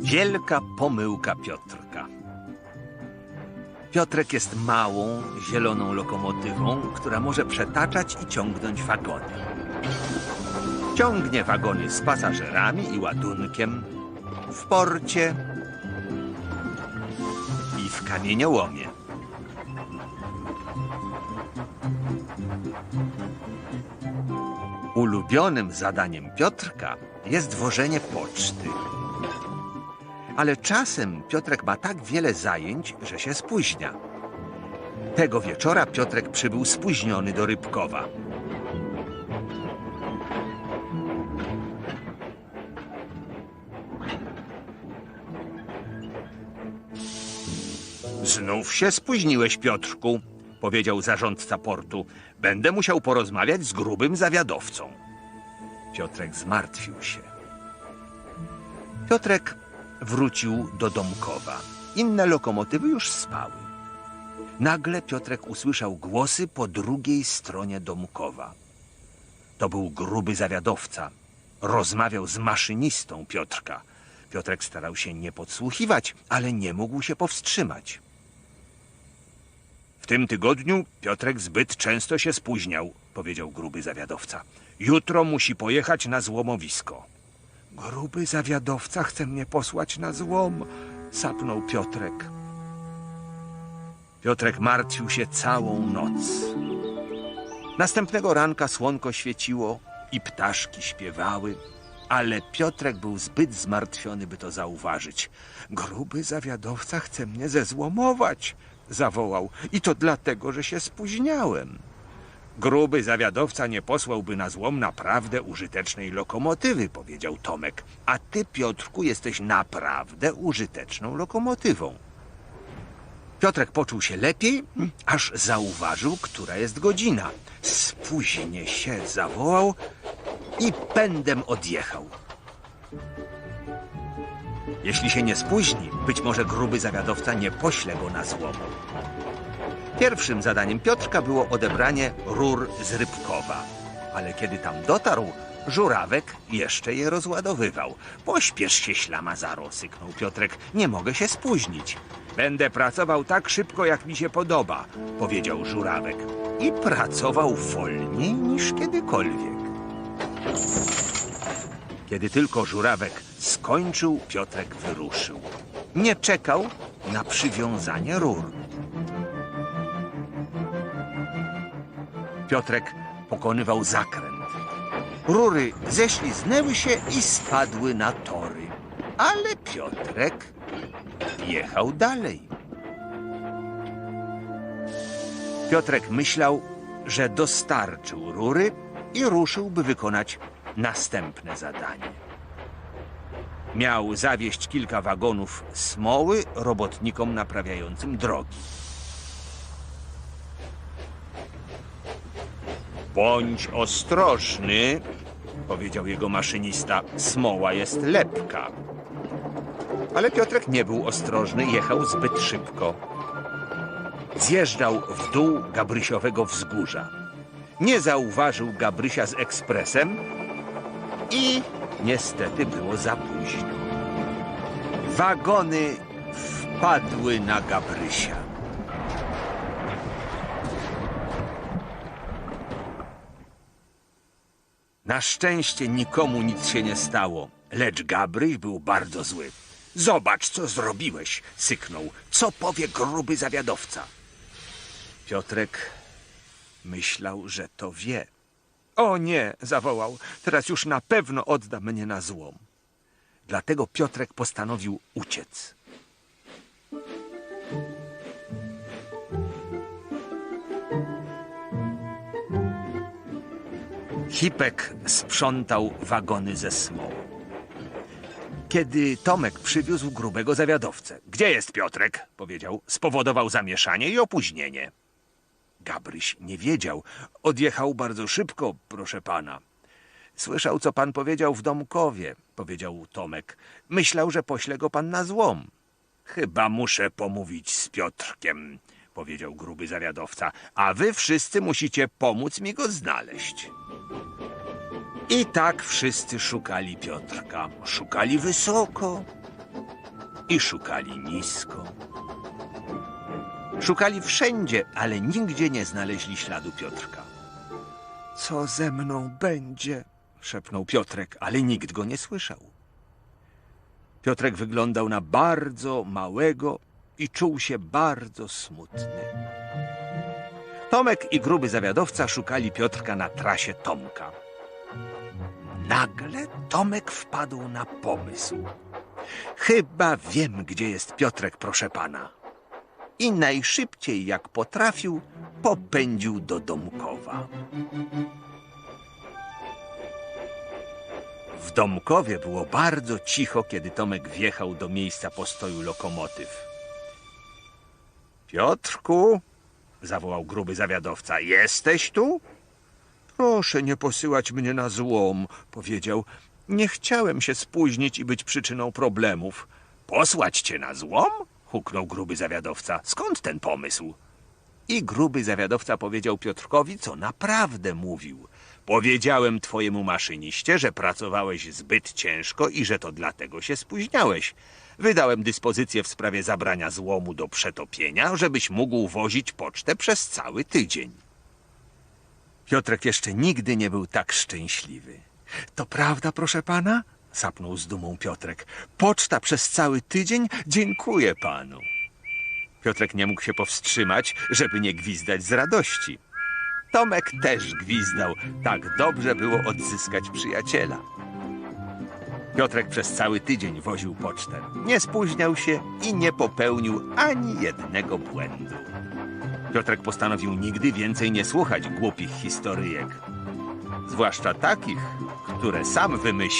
Wielka pomyłka Piotrka. Piotrek jest małą, zieloną lokomotywą, która może przetaczać i ciągnąć wagony. Ciągnie wagony z pasażerami i ładunkiem w porcie i w kamieniołomie. Ulubionym zadaniem Piotrka jest wożenie poczty. Ale czasem Piotrek ma tak wiele zajęć, że się spóźnia. Tego wieczora Piotrek przybył spóźniony do Rybkowa. Znów się spóźniłeś, Piotrku, powiedział zarządca portu. Będę musiał porozmawiać z grubym zawiadowcą. Piotrek zmartwił się. Piotrek wrócił do Domkowa. Inne lokomotywy już spały. Nagle Piotrek usłyszał głosy po drugiej stronie Domkowa. To był gruby zawiadowca. Rozmawiał z maszynistą Piotrka. Piotrek starał się nie podsłuchiwać, ale nie mógł się powstrzymać. W tym tygodniu Piotrek zbyt często się spóźniał, powiedział gruby zawiadowca. Jutro musi pojechać na złomowisko. Gruby zawiadowca chce mnie posłać na złom, sapnął Piotrek. Piotrek martwił się całą noc. Następnego ranka słonko świeciło i ptaszki śpiewały, ale Piotrek był zbyt zmartwiony, by to zauważyć. Gruby zawiadowca chce mnie zezłomować, zawołał. I to dlatego, że się spóźniałem. Gruby zawiadowca nie posłałby na złom naprawdę użytecznej lokomotywy, powiedział Tomek. A ty, Piotrku, jesteś naprawdę użyteczną lokomotywą. Piotrek poczuł się lepiej, aż zauważył, która jest godzina. Spóźnię się, zawołał i pędem odjechał. Jeśli się nie spóźni, być może gruby zawiadowca nie pośle go na złom. Pierwszym zadaniem Piotrka było odebranie rur z Rybkowa. Ale kiedy tam dotarł, żurawek jeszcze je rozładowywał. Pośpiesz się, ślamazaro, syknął Piotrek. Nie mogę się spóźnić. Będę pracował tak szybko, jak mi się podoba, powiedział żurawek. I pracował wolniej niż kiedykolwiek. Kiedy tylko żurawek skończył, Piotrek wyruszył. Nie czekał na przywiązanie rur. Piotrek pokonywał zakręt. Rury ześliznęły się i spadły na tory. Ale Piotrek jechał dalej. Piotrek myślał, że dostarczył rury i ruszył, by wykonać następne zadanie. Miał zawieźć kilka wagonów smoły robotnikom naprawiającym drogi. Bądź ostrożny, powiedział jego maszynista. Smoła jest lepka. Ale Piotrek nie był ostrożny, jechał zbyt szybko. Zjeżdżał w dół Gabrysiowego wzgórza. Nie zauważył Gabrysia z ekspresem i niestety było za późno. Wagony wpadły na Gabrysia. Na szczęście nikomu nic się nie stało, lecz Gabryś był bardzo zły. Zobacz, co zrobiłeś, syknął. Co powie gruby zawiadowca? Piotrek myślał, że to wie. O nie, zawołał, teraz już na pewno odda mnie na złom. Dlatego Piotrek postanowił uciec. Hipek sprzątał wagony ze smołą. Kiedy Tomek przywiózł grubego zawiadowcę. Gdzie jest Piotrek? powiedział. Spowodował zamieszanie i opóźnienie. Gabryś nie wiedział. Odjechał bardzo szybko, proszę pana. Słyszał, co pan powiedział w Domkowie, powiedział Tomek. Myślał, że pośle go pan na złom. Chyba muszę pomówić z Piotrkiem, powiedział gruby zawiadowca, a wy wszyscy musicie pomóc mi go znaleźć. I tak wszyscy szukali Piotrka. Szukali wysoko i szukali nisko. Szukali wszędzie, ale nigdzie nie znaleźli śladu Piotrka. Co ze mną będzie? szepnął Piotrek, ale nikt go nie słyszał. Piotrek wyglądał na bardzo małego i czuł się bardzo smutny. Tomek i gruby zawiadowca szukali Piotrka na trasie Tomka. Nagle Tomek wpadł na pomysł. Chyba wiem, gdzie jest Piotrek, proszę pana. I najszybciej jak potrafił, popędził do Domkowa. W Domkowie było bardzo cicho, kiedy Tomek wjechał do miejsca postoju lokomotyw. Piotrku, zawołał gruby zawiadowca, jesteś tu? Proszę nie posyłać mnie na złom, powiedział. Nie chciałem się spóźnić i być przyczyną problemów. Posłać cię na złom? huknął gruby zawiadowca. Skąd ten pomysł? I gruby zawiadowca powiedział Piotrkowi, co naprawdę mówił. Powiedziałem twojemu maszyniście, że pracowałeś zbyt ciężko i że to dlatego się spóźniałeś. Wydałem dyspozycję w sprawie zabrania złomu do przetopienia, żebyś mógł wozić pocztę przez cały tydzień. Piotrek jeszcze nigdy nie był tak szczęśliwy. To prawda, proszę pana? sapnął z dumą Piotrek. Poczta przez cały tydzień? Dziękuję panu. Piotrek nie mógł się powstrzymać, żeby nie gwizdać z radości. Tomek też gwizdał. Tak dobrze było odzyskać przyjaciela. Piotrek przez cały tydzień woził pocztę. Nie spóźniał się i nie popełnił ani jednego błędu. Piotrek postanowił nigdy więcej nie słuchać głupich historyjek. Zwłaszcza takich, które sam wymyślił.